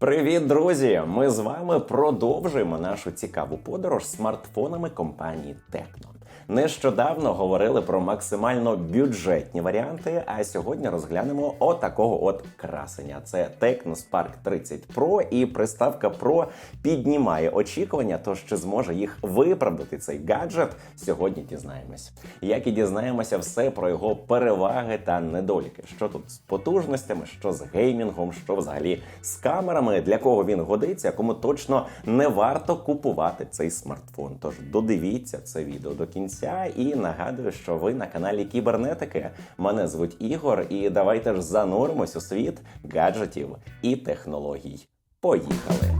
Привіт, друзі! Ми з вами продовжуємо нашу цікаву подорож смартфонами компанії Tecno. Нещодавно говорили про максимально бюджетні варіанти, а сьогодні розглянемо отакого от красення. Це Tecno Spark 30 Pro і приставка Pro піднімає очікування, тож чи зможе їх виправдати цей гаджет, сьогодні дізнаємось. Як і дізнаємося все про його переваги та недоліки, що тут з потужностями, що з геймінгом, що взагалі з камерами, для кого він годиться, кому точно не варто купувати цей смартфон. Тож додивіться це відео до кінця. І нагадую, що ви на каналі Кібернетики. Мене звуть Ігор, і давайте ж зануримось у світ гаджетів і технологій. Поїхали!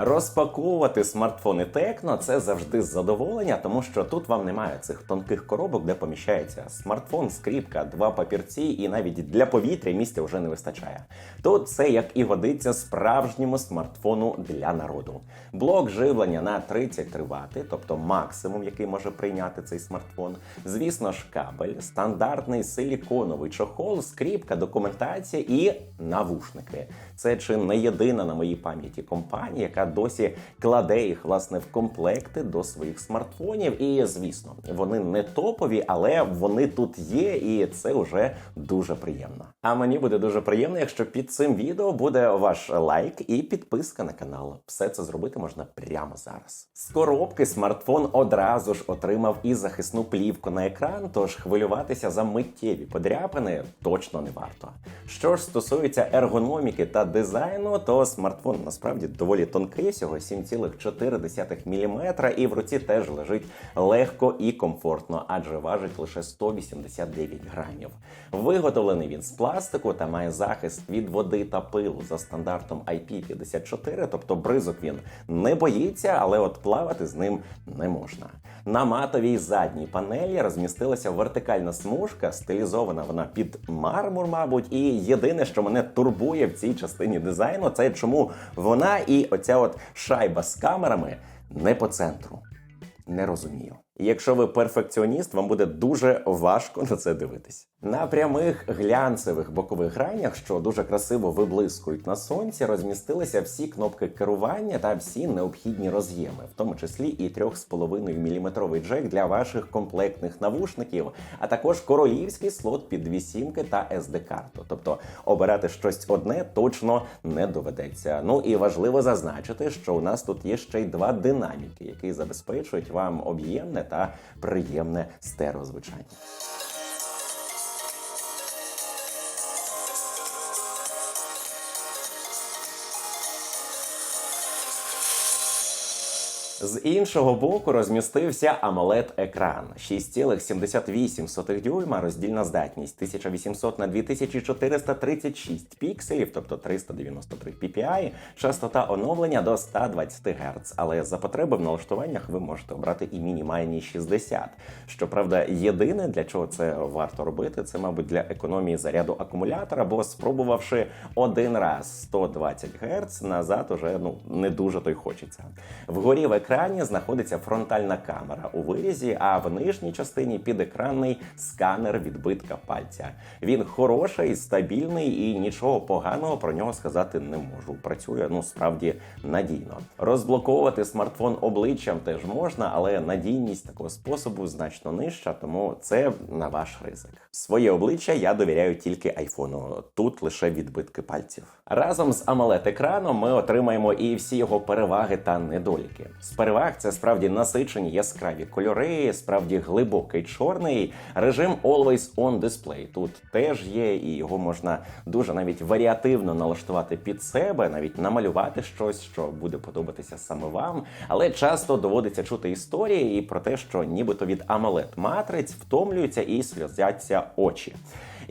Розпаковувати смартфони Tecno – це завжди задоволення, тому що тут вам немає цих тонких коробок, де поміщається смартфон, скріпка, два папірці, і навіть для повітря місця вже не вистачає. Тут це як і годиться справжньому смартфону для народу. Блок живлення на 33 Вт, тобто максимум, який може прийняти цей смартфон. Звісно ж, кабель, стандартний силіконовий чохол, скріпка, документація і навушники. Це чи не єдина на моїй пам'яті компанія, яка досі кладе їх власне в комплекти до своїх смартфонів. І звісно, вони не топові, але вони тут є, і це вже дуже приємно. А мені буде дуже приємно, якщо під цим відео буде ваш лайк і підписка на канал. Все це зробити можна прямо зараз. З коробки смартфон одразу ж отримав і захисну плівку на екран, тож хвилюватися за миттєві подряпини точно не варто. Що ж стосується ергономіки та дизайну, то смартфон насправді доволі тонкий, всього 7,4 мм, і в руці теж лежить легко і комфортно, адже важить лише 189 грамів. Виготовлений він з пластику та має захист від води та пилу за стандартом IP54, тобто бризок він не боїться, але от плавати з ним не можна. На матовій задній панелі розмістилася вертикальна смужка, стилізована вона під мармур, мабуть. І єдине, що мене турбує в цій частині дизайну, це чому вона і оця от шайба з камерами не по центру. Не розумію. Якщо ви перфекціоніст, вам буде дуже важко на це дивитись. На прямих глянцевих бокових гранях, що дуже красиво виблискують на сонці, розмістилися всі кнопки керування та всі необхідні роз'єми, в тому числі і 3,5 мм джек для ваших комплектних навушників, а також королівський слот під дві сімки та SD-карту. Тобто обирати щось одне точно не доведеться. Ну і важливо зазначити, що у нас тут є ще й два динаміки, які забезпечують вам об'ємне та приємне стереозвучання. З іншого боку розмістився amoled екран 6,78 дюйма, роздільна здатність 1800 на 2436 пікселів, тобто 393 ppi, частота оновлення до 120 Гц. Але за потреби в налаштуваннях ви можете обрати і мінімальні 60. Щоправда, єдине для чого це варто робити, це, мабуть, для економії заряду акумулятора, бо спробувавши один раз 120 Гц, назад уже ну не дуже то й хочеться. Вгорі в екрані знаходиться фронтальна камера у вирізі, а в нижній частині підекранний сканер відбитка пальця. Він хороший, стабільний і нічого поганого про нього сказати не можу. Працює ну справді надійно. Розблоковувати смартфон обличчям теж можна, але надійність такого способу значно нижча, тому це на ваш ризик. Своє обличчя я довіряю тільки айфону. Тут лише відбитки пальців. Разом з amoled екраном ми отримаємо і всі його переваги та недоліки. Переваг це справді насичені яскраві кольори, справді глибокий чорний режим Always On Display. Тут теж є, і його можна дуже навіть варіативно налаштувати під себе, навіть намалювати щось, що буде подобатися саме вам. Але часто доводиться чути історії і про те, що нібито від amoled матриць втомлюються і сльозяться очі.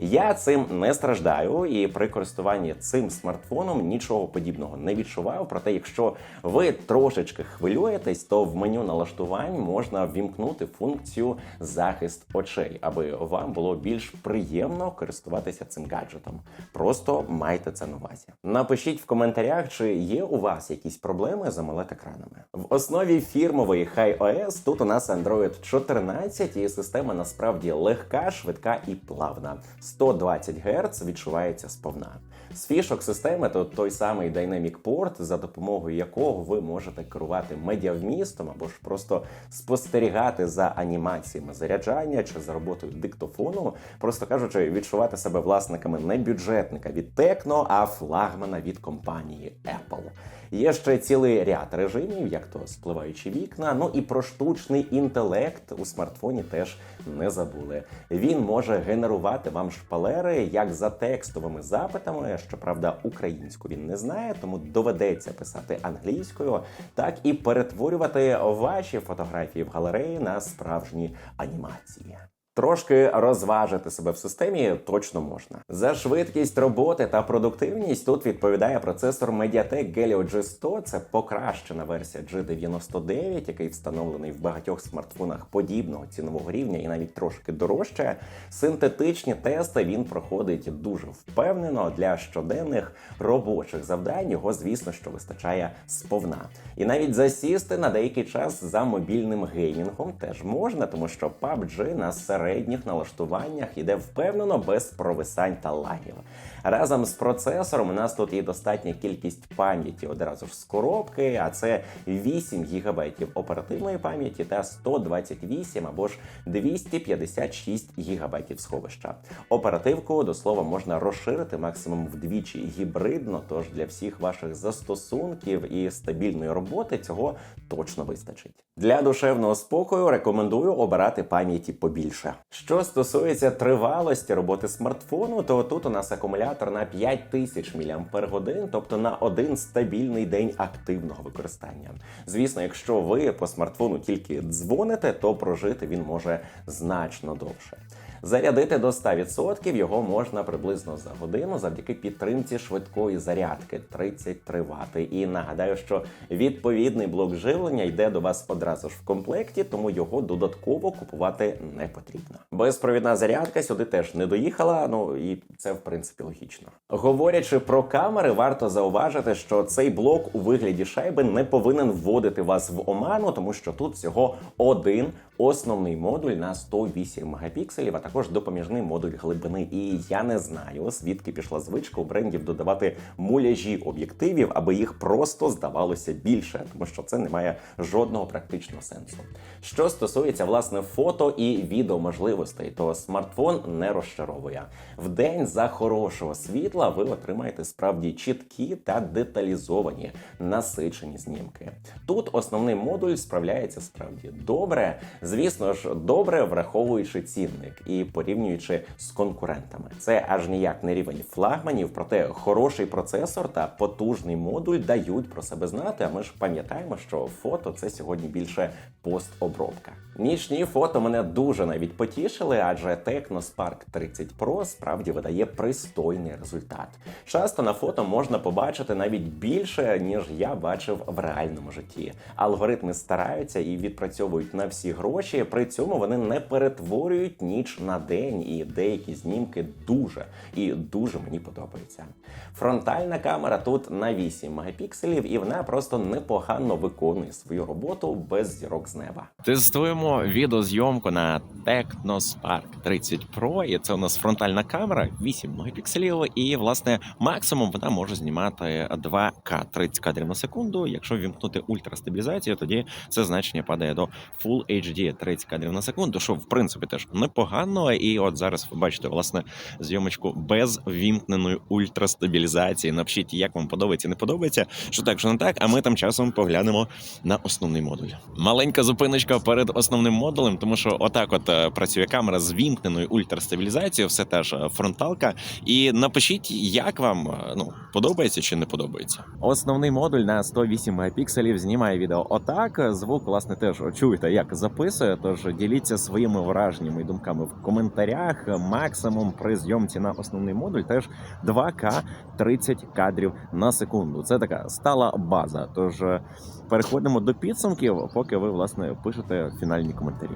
Я цим не страждаю, і при користуванні цим смартфоном нічого подібного не відчував. Проте, якщо ви трошечки хвилюєтесь, то в меню налаштувань можна ввімкнути функцію захист очей, аби вам було більш приємно користуватися цим гаджетом. Просто майте це на увазі. Напишіть в коментарях, чи є у вас якісь проблеми з amoled екранами. В основі фірмової HiOS тут у нас Android 14, і система насправді легка, швидка і плавна. 120 Гц відчувається сповна. З фішок системи то той самий Dynamic Port, за допомогою якого ви можете керувати медіавмістом або ж просто спостерігати за анімаціями заряджання чи за роботою диктофону, просто кажучи, відчувати себе власниками не бюджетника від Tecno, а флагмана від компанії Apple. Є ще цілий ряд режимів, як то спливаючі вікна. Ну і про штучний інтелект у смартфоні теж не забули. Він може генерувати вам шпалери як за текстовими запитами. Щоправда, українську він не знає, тому доведеться писати англійською, так і перетворювати ваші фотографії в галереї на справжні анімації. Трошки розважити себе в системі точно можна. За швидкість роботи та продуктивність тут відповідає процесор Mediatek Helio G100. Це покращена версія G99, який встановлений в багатьох смартфонах подібного цінового рівня і навіть трошки дорожче. Синтетичні тести він проходить дуже впевнено для щоденних робочих завдань. Його, звісно, що вистачає сповна. І навіть засісти на деякий час за мобільним геймінгом теж можна, тому що PUBG на середніх налаштуваннях іде впевнено без провисань та лагів. Разом з процесором у нас тут є достатня кількість пам'яті одразу ж з коробки, а це 8 ГБ оперативної пам'яті та 128 або ж 256 ГБ сховища. Оперативку до слова можна розширити максимум вдвічі гібридно. Тож для всіх ваших застосунків і стабільної роботи цього точно вистачить. Для душевного спокою рекомендую обирати пам'яті побільше. Що стосується тривалості роботи смартфону, то тут у нас акумулятор на 5000 мАч, тобто на один стабільний день активного використання. Звісно, якщо ви по смартфону тільки дзвоните, то прожити він може значно довше. Зарядити до 100% його можна приблизно за годину завдяки підтримці швидкої зарядки 33 Вт. І нагадаю, що відповідний блок живлення йде до вас одразу ж в комплекті, тому його додатково купувати не потрібно. Безпровідна зарядка сюди теж не доїхала. Ну і це в принципі логічно. Говорячи про камери, варто зауважити, що цей блок у вигляді шайби не повинен вводити вас в оману, тому що тут всього один основний модуль на 108 мегапікселів, а також допоміжний модуль глибини. І я не знаю, звідки пішла звичка у брендів додавати муляжі об'єктивів, аби їх просто здавалося більше, тому що це не має жодного практичного сенсу. Що стосується власне фото і відео можливостей, то смартфон не розчаровує. В день за хорошого світла ви отримаєте справді чіткі та деталізовані насичені знімки. Тут основний модуль справляється справді добре. Звісно ж, добре враховуючи цінник і порівнюючи з конкурентами. Це аж ніяк не рівень флагманів, проте хороший процесор та потужний модуль дають про себе знати. А ми ж пам'ятаємо, що фото це сьогодні більше постобробка. Нічні фото мене дуже навіть потішили, адже Tecno Spark 30 Pro справді видає пристойний результат. Часто на фото можна побачити навіть більше, ніж я бачив в реальному житті. Алгоритми стараються і відпрацьовують на всі гроші. При цьому вони не перетворюють ніч на день, і деякі знімки дуже і дуже мені подобаються. Фронтальна камера тут на 8 мегапікселів, і вона просто непогано виконує свою роботу без зірок з неба. Тестуємо відеозйомку на Tecno Spark 30 Pro, і це у нас фронтальна камера 8 мегапікселів, і власне максимум вона може знімати 2К 30 кадрів на секунду. Якщо вімкнути ультрастабілізацію, тоді це значення падає до Full HD 30 кадрів на секунду, що в принципі теж непогано. І от зараз ви бачите власне зйомочку без вімкненої ультрастабілізації. Напишіть, як вам подобається, не подобається, що так, що не так. А ми там часом поглянемо на основний модуль. Маленька зупиночка перед основним модулем, тому що отак, от е, працює камера з вімкненою ультрастабілізацією, все теж е, фронталка. І напишіть, як вам е, ну подобається чи не подобається. Основний модуль на 108 мегапікселів знімає відео отак. Звук, власне, теж чуєте, як записує. Тож діліться своїми враженнями і думками в коментарях. Максимум при зйомці на основний модуль теж 2К 30 кадрів на секунду. Це така стала база. Тож е, переходимо до підсумків, поки ви власне пишете фінальні коментарі.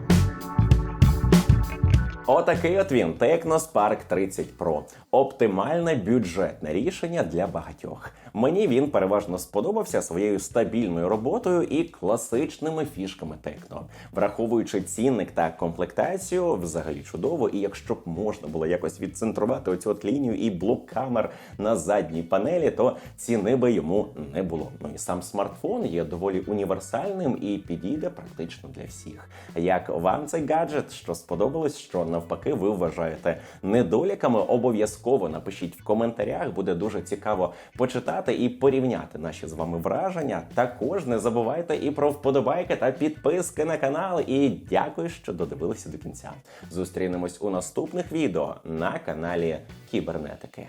Отакий от він Technospark 30 Pro. Оптимальне бюджетне рішення для багатьох. Мені він переважно сподобався своєю стабільною роботою і класичними фішками Текно. Враховуючи цінник та комплектацію, взагалі чудово. І якщо б можна було якось відцентрувати оцю от лінію і блок камер на задній панелі, то ціни би йому не було. Ну і сам смартфон є доволі універсальним і підійде практично для всіх. Як вам цей гаджет, що сподобалось, що навпаки ви вважаєте недоліками, обов'язково напишіть в коментарях. Буде дуже цікаво почитати і порівняти наші з вами враження. Також не забувайте і про вподобайки та підписки на канал. І дякую, що додивилися до кінця. Зустрінемось у наступних відео на каналі Кібернетики.